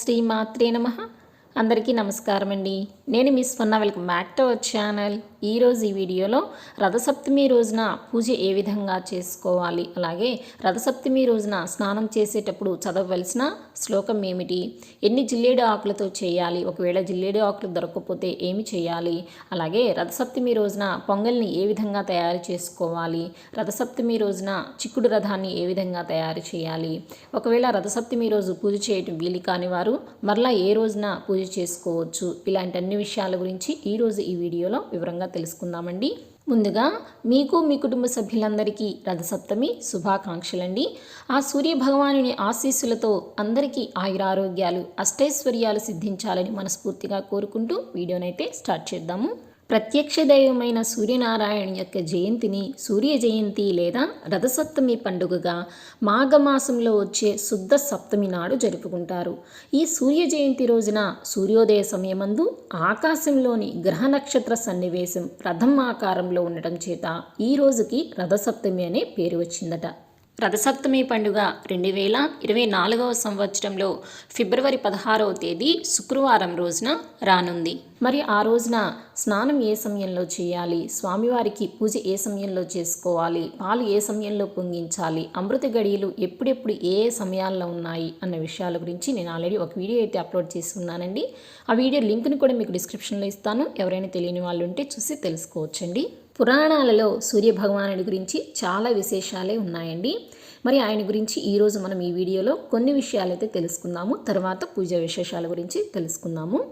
శ్రీమాత్రే నమ. అందరికీ నమస్కారం అండి నేను మీ Swarna welcome back to our channel. ఈరోజు ఈ వీడియోలో రథసప్తమి రోజున పూజ ఏ విధంగా చేసుకోవాలి? అలాగే రథసప్తమి రోజున స్నానం చేసేటప్పుడు చదవవలసిన శ్లోకం ఏమిటి? ఎన్ని జిల్లేడు ఆకులతో చేయాలి? ఒకవేళ జిల్లేడు ఆకులు దొరకకపోతే ఏమి చేయాలి? అలాగే రథసప్తమి రోజున పొంగల్ని ఏ విధంగా తయారు చేసుకోవాలి? రథసప్తమి రోజున చిక్కుడు రథాన్ని ఏ విధంగా తయారు చేయాలి? ఒకవేళ రథసప్తమి రోజు పూజ చేయటం వీలు కాని వారు మరలా ఏ రోజున పూజ చేసుకోవచ్చు? ఇలాంటి అన్ని విషయాల గురించి ఈరోజు ఈ వీడియోలో వివరంగా తెలుసుకుందామండి. ముందుగా మీకు మీ కుటుంబ సభ్యులందరికీ రథసప్తమి శుభాకాంక్షలండి. ఆ సూర్య భగవానుని ఆశీస్సులతో అందరికీ ఆయురారోగ్యాలు అష్టైశ్వర్యాలు సిద్ధించాలని మనస్ఫూర్తిగా కోరుకుంటూ వీడియోనైతే స్టార్ట్ చేద్దాము. ప్రత్యక్ష దైవమైన సూర్యనారాయణ యొక్క జయంతిని సూర్య జయంతి లేదా రథసప్తమి పండుగగా మాఘమాసంలో వచ్చే శుద్ధ సప్తమి నాడు జరుపుకుంటారు. ఈ సూర్య జయంతి రోజున సూర్యోదయ సమయమందు ఆకాశంలోని గ్రహ నక్షత్ర సన్నివేశం రథం ఆకారంలో ఉండటం చేత ఈ రోజుకి రథసప్తమి అనే పేరు వచ్చిందట. రథసప్తమి పండుగ రెండు వేల ఇరవై నాలుగవ సంవత్సరంలో ఫిబ్రవరి పదహారవ తేదీ శుక్రవారం రోజున రానుంది. మరి ఆ రోజున స్నానం ఏ సమయంలో చేయాలి? స్వామివారికి పూజ ఏ సమయంలో చేసుకోవాలి? పాలు ఏ సమయంలో పొంగించాలి? అమృత గడియలు ఎప్పుడెప్పుడు ఏ ఏ సమయాల్లో ఉన్నాయి? అన్న విషయాల గురించి నేను ఆల్రెడీ ఒక వీడియో అయితే అప్లోడ్ చేసి ఉన్నానండి ఆ వీడియో లింక్ని కూడా మీకు డిస్క్రిప్షన్లో ఇస్తాను. ఎవరైనా తెలియని వాళ్ళు ఉంటే చూసి తెలుసుకోవచ్చండి. పురాణాలలో సూర్య భగవానుడి గురించి చాలా విశేషాలే ఉన్నాయండి. మరి ఆయన గురించి ఈరోజు మనం ఈ వీడియోలో కొన్ని విషయాలైతే తెలుసుకుందాము. తర్వాత పూజ విశేషాల గురించి తెలుసుకుందాము.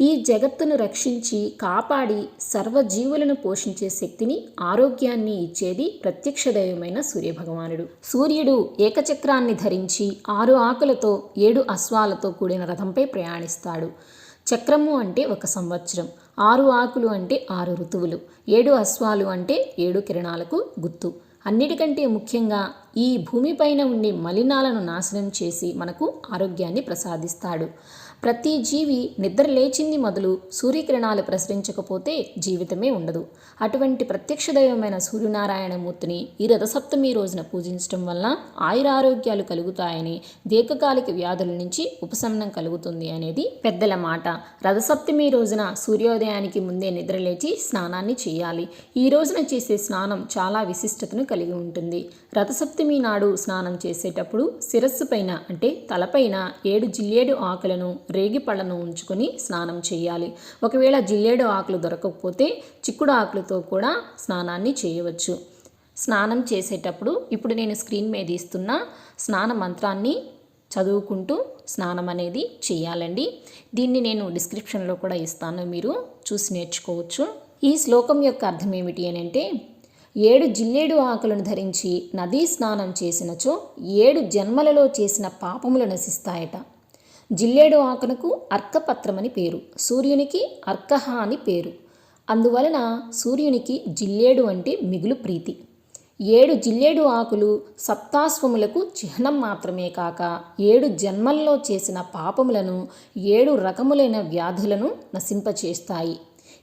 ఈ జగత్తును రక్షించి కాపాడి సర్వజీవులను పోషించే శక్తిని ఆరోగ్యాన్ని ఇచ్చేది ప్రత్యక్ష దైవమైన సూర్యభగవానుడు. సూర్యుడు ఏకచక్రాన్ని ధరించి ఆరు ఆకులతో ఏడు అశ్వాలతో కూడిన రథంపై ప్రయాణిస్తాడు. చక్రము అంటే ఒక సంవత్సరం ఆరు ఆకులు అంటే ఆరు ఋతువులు ఏడు అశ్వాలు అంటే ఏడు కిరణాలకు గుర్తు అన్నిటికంటే ముఖ్యంగా ఈ భూమిపైన ఉండే మలినాలను నాశనం చేసి మనకు ఆరోగ్యాన్ని ప్రసాదిస్తాడు. ప్రతి జీవి నిద్ర లేచింది మొదలు సూర్యకిరణాలు ప్రసరించకపోతే జీవితమే ఉండదు. అటువంటి ప్రత్యక్ష దైవమైన సూర్యనారాయణమూర్తిని ఈ రథసప్తమి రోజున పూజించడం వల్ల ఆయురారోగ్యాలు కలుగుతాయని దీర్ఘకాలిక వ్యాధుల నుంచి ఉపశమనం కలుగుతుంది అనేది పెద్దల మాట. రథసప్తమి రోజున సూర్యోదయానికి ముందే నిద్రలేచి స్నానాన్ని చేయాలి. ఈ రోజున చేసే స్నానం చాలా విశిష్టతను కలిగి ఉంటుంది. రథసప్తమి నాడు స్నానం చేసేటప్పుడు శిరస్సు పైన అంటే తలపైన ఏడు జిల్లేడు ఆకులను రేగి పళ్ళను ఉంచుకొని స్నానం చేయాలి. ఒకవేళ జిల్లేడు ఆకులు దొరకకపోతే చిక్కుడు ఆకులతో కూడా స్నానాన్ని చేయవచ్చు. స్నానం చేసేటప్పుడు ఇప్పుడు నేను స్క్రీన్ మీద ఇస్తున్న స్నాన మంత్రాన్ని చదువుకుంటూ స్నానం అనేది చేయాలండి. దీన్ని నేను డిస్క్రిప్షన్లో కూడా ఇస్తాను మీరు చూసి నేర్చుకోవచ్చు. ఈ శ్లోకం యొక్క అర్థం ఏమిటి అని అంటే ఏడు జిల్లేడు ఆకులను ధరించి నదీ స్నానం చేసినచో ఏడు జన్మలలో చేసిన పాపములు నశిస్తాయట. జిల్లేడు ఆకునకు అర్కపత్రమని పేరు సూర్యునికి అర్కహ అని పేరు. అందువలన సూర్యునికి జిల్లేడు అంటే మిగులు ప్రీతి. ఏడు జిల్లేడు ఆకులు సప్తాశ్వములకు చిహ్నం మాత్రమే కాక ఏడు జన్మల్లో చేసిన పాపములను ఏడు రకములైన వ్యాధులను నశింపచేస్తాయి.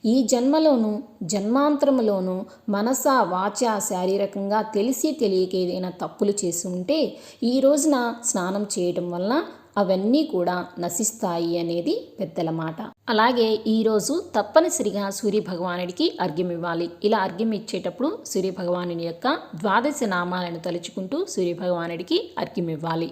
ఈ జన్మలోనూ జన్మాంతరములోనూ మనస వాచ శారీరకంగా తెలిసి తెలియక ఏదైనా తప్పులు చేసి ఉంటే ఈ రోజున స్నానం చేయడం వలన అవన్నీ కూడా నశిస్తాయి అనేది పెద్దల మాట. అలాగే ఈరోజు తప్పనిసరిగా సూర్య భగవానుడికి అర్ఘ్యం ఇవ్వాలి. ఇలా అర్ఘ్యం ఇచ్చేటప్పుడు సూర్య భగవానుని యొక్క ద్వాదశ నామాలను తలుచుకుంటూ సూర్య భగవానుడికి అర్ఘ్యం ఇవ్వాలి.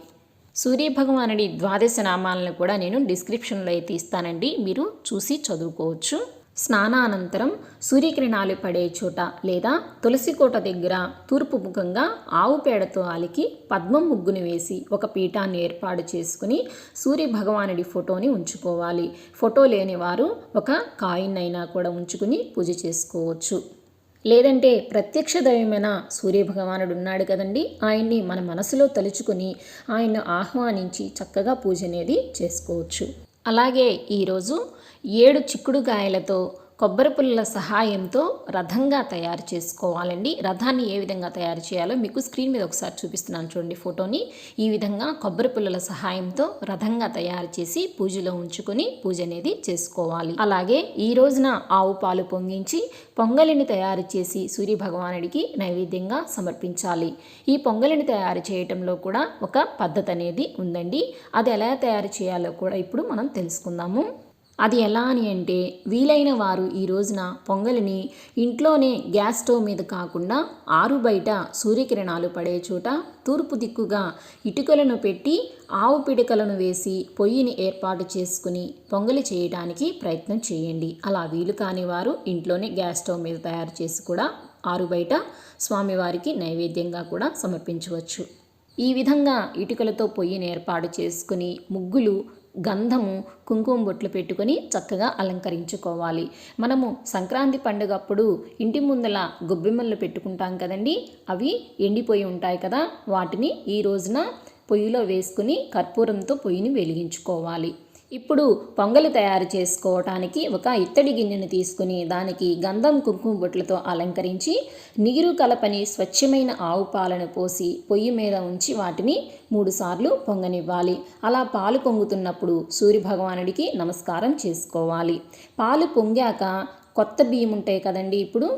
సూర్య భగవానుడి ద్వాదశ నామాలను కూడా నేను డిస్క్రిప్షన్లో అయితే ఇస్తానండి. మీరు చూసి చదువుకోవచ్చు. స్నానానంతరం సూర్యకిరణాలు పడే చోట లేదా తులసి కోట దగ్గర తూర్పు ముఖంగా ఆవు పేడతో అలికి పద్మం ముగ్గును వేసి ఒక పీఠాన్ని ఏర్పాటు చేసుకుని సూర్య భగవానుడి ఫోటోని ఉంచుకోవాలి. ఫోటో లేని వారు ఒక కాయిన్ అయినా కూడా ఉంచుకుని పూజ చేసుకోవచ్చు. లేదంటే ప్రత్యక్ష దైవమైన సూర్యభగవానుడు ఉన్నాడు కదండి. ఆయన్ని మన మనసులో తలుచుకుని ఆయన్ను ఆహ్వానించి చక్కగా పూజ అనేది చేసుకోవచ్చు. అలాగే ఈరోజు ఏడు చిక్కుడుకాయలతో కొబ్బరి పుల్లల సహాయంతో రథంగా తయారు చేసుకోవాలండి. రథాన్ని ఏ విధంగా తయారు చేయాలో మీకు స్క్రీన్ మీద ఒకసారి చూపిస్తున్నాను చూడండి ఫోటోని. ఈ విధంగా కొబ్బరి పుల్లల సహాయంతో రథంగా తయారు చేసి పూజలో ఉంచుకొని పూజ అనేది చేసుకోవాలి. అలాగే ఈ రోజున ఆవు పాలు పొంగించి పొంగలిని తయారు చేసి సూర్య భగవానుడికి నైవేద్యంగా సమర్పించాలి. ఈ పొంగలిని తయారు చేయటంలో కూడా ఒక పద్ధతి అనేది ఉందండి. అది ఎలా తయారు చేయాలో కూడా ఇప్పుడు మనం తెలుసుకుందాము. అది ఎలా అని అంటే వీలైన వారు ఈ రోజున పొంగలిని ఇంట్లోనే గ్యాస్ స్టవ్ మీద కాకుండా ఆరు బయట సూర్యకిరణాలు పడే చోట తూర్పు దిక్కుగా ఇటుకలను పెట్టి ఆవు పిడకలను వేసి పొయ్యిని ఏర్పాటు చేసుకుని పొంగలి చేయడానికి ప్రయత్నం చేయండి. అలా వీలు కాని వారు ఇంట్లోనే గ్యాస్ స్టవ్ మీద తయారు చేసి కూడా ఆరు బయట స్వామివారికి నైవేద్యంగా కూడా సమర్పించవచ్చు. ఈ విధంగా ఇటుకలతో పొయ్యిని ఏర్పాటు చేసుకుని ముగ్గులు గంధము కుంకుమ బొట్లు పెట్టుకొని చక్కగా అలంకరించుకోవాలి. మనము సంక్రాంతి పండుగప్పుడు ఇంటి ముందల గొబ్బెమ్మలు పెట్టుకుంటాం కదండి అవి ఎండిపోయి ఉంటాయి కదా వాటిని ఈ రోజున పొయ్యిలో వేసుకుని కర్పూరంతో పొయ్యిని వెలిగించుకోవాలి. ఇప్పుడు పొంగలి తయారు చేసుకోవటానికి ఒక ఇత్తడి గిన్నెను తీసుకుని దానికి గంధం కుంకుమ బొట్లతో అలంకరించి నీరు కలపని స్వచ్ఛమైన ఆవు పాలను పోసి పొయ్యి మీద ఉంచి వాటిని మూడుసార్లు పొంగనివ్వాలి. అలా పాలు పొంగుతున్నప్పుడు సూర్య భగవానుడికి నమస్కారం చేసుకోవాలి. పాలు పొంగాక కొత్త బియ్యం ఉంటాయి కదండి ఇప్పుడు?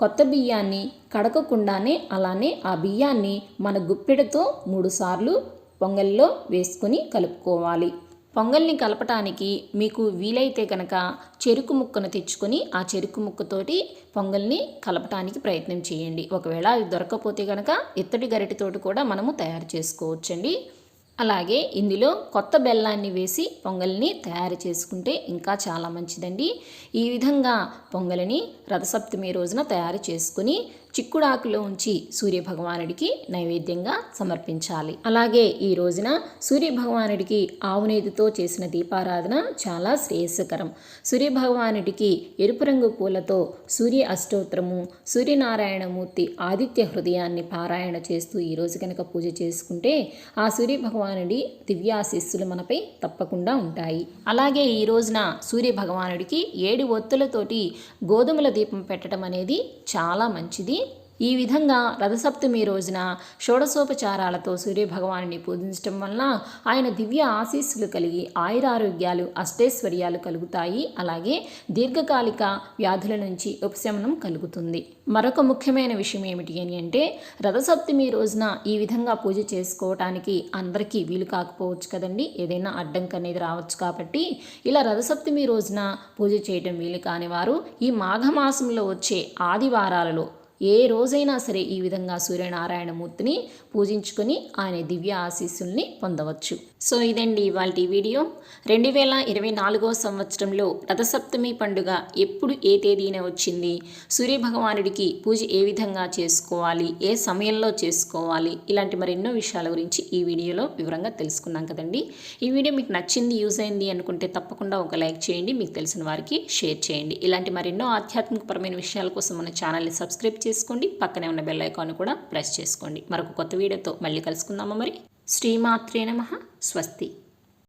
కొత్త బియ్యాన్ని కడకకుండానే అలానే ఆ బియ్యాన్ని మన గుప్పెడతో మూడుసార్లు పొంగల్లో వేసుకొని కలుపుకోవాలి. పొంగల్ని కలపటానికి మీకు వీలైతే కనుక చెరుకు ముక్కను తెచ్చుకొని ఆ చెరుకు ముక్కతోటి పొంగల్ని కలపటానికి ప్రయత్నం చేయండి. ఒకవేళ అది దొరకకపోతే కనుక ఇత్తడి గరిటెతోటి కూడా మనము తయారు చేసుకోవచ్చండి. అలాగే ఇందులో కొత్త బెల్లాన్ని వేసి పొంగల్ని తయారు చేసుకుంటే ఇంకా చాలా మంచిదండి. ఈ విధంగా పొంగలిని రథసప్తమి రోజున తయారు చేసుకుని చిక్కుడాకులో ఉంచి సూర్యభగవానుడికి నైవేద్యంగా సమర్పించాలి. అలాగే ఈ రోజున సూర్యభగవానుడికి ఆవునేతితో చేసిన దీపారాధన చాలా శ్రేయస్కరం. సూర్యభగవానుడికి ఎరుపు రంగు పూలతో సూర్య అష్టోత్తరము సూర్యనారాయణమూర్తి ఆదిత్య హృదయాన్ని పారాయణ చేస్తూ ఈ రోజు కనుక పూజ చేసుకుంటే ఆ సూర్య భగవానుడి దివ్యాశిస్సులు మనపై తప్పకుండా ఉంటాయి. అలాగే ఈ రోజున సూర్య భగవానుడికి ఏడు ఒత్తులతోటి గోధుమల దీపం పెట్టడం అనేది చాలా మంచిది. ఈ విధంగా రథసప్తమి రోజున షోడశోపచారాలతో సూర్యభగవానుని పూజించటం వలన ఆయన దివ్య ఆశీస్సులు కలిగి ఆయురారోగ్యాలు అష్టైశ్వర్యాలు కలుగుతాయి. అలాగే దీర్ఘకాలిక వ్యాధుల నుంచి ఉపశమనం కలుగుతుంది. మరొక ముఖ్యమైన విషయం ఏమిటి అని అంటే రథసప్తమి రోజున ఈ విధంగా పూజ చేసుకోవటానికి అందరికీ వీలు కాకపోవచ్చు కదండి. ఏదైనా అడ్డంకి అనేది రావచ్చు కాబట్టి ఇలా రథసప్తమి రోజున పూజ చేయడం వీలు కాని వారు ఈ మాఘమాసంలో వచ్చే ఆదివారాలలో ఏ రోజైనా సరే ఈ విధంగా సూర్యనారాయణమూర్తిని పూజించుకొని ఆయన దివ్య ఆశీస్సుల్ని పొందవచ్చు. సో ఇదండి ఇవాళ వీడియో. రెండు వేల ఇరవై నాలుగో సంవత్సరంలో రథసప్తమి పండుగ ఎప్పుడు ఏ తేదీన వచ్చింది? సూర్యభగవానుడికి పూజ ఏ విధంగా చేసుకోవాలి? ఏ సమయంలో చేసుకోవాలి? ఇలాంటి మరెన్నో విషయాల గురించి ఈ వీడియోలో వివరంగా తెలుసుకున్నాం కదండి. ఈ వీడియో మీకు నచ్చింది యూజ్ అయింది అనుకుంటే తప్పకుండా ఒక లైక్ చేయండి మీకు తెలిసిన వారికి షేర్ చేయండి. ఇలాంటి మరెన్నో ఆధ్యాత్మికపరమైన విషయాల కోసం మన ఛానల్ని సబ్స్క్రైబ్ చేసుకోండి పక్కనే ఉన్న బెల్ ఐకాన్ కూడా ప్రెస్ చేసుకోండి. మరొక కొత్త వీడియోతో మళ్ళీ కలుసుకుందామా మరి. శ్రీమాత్రే నమ. స్వస్తి.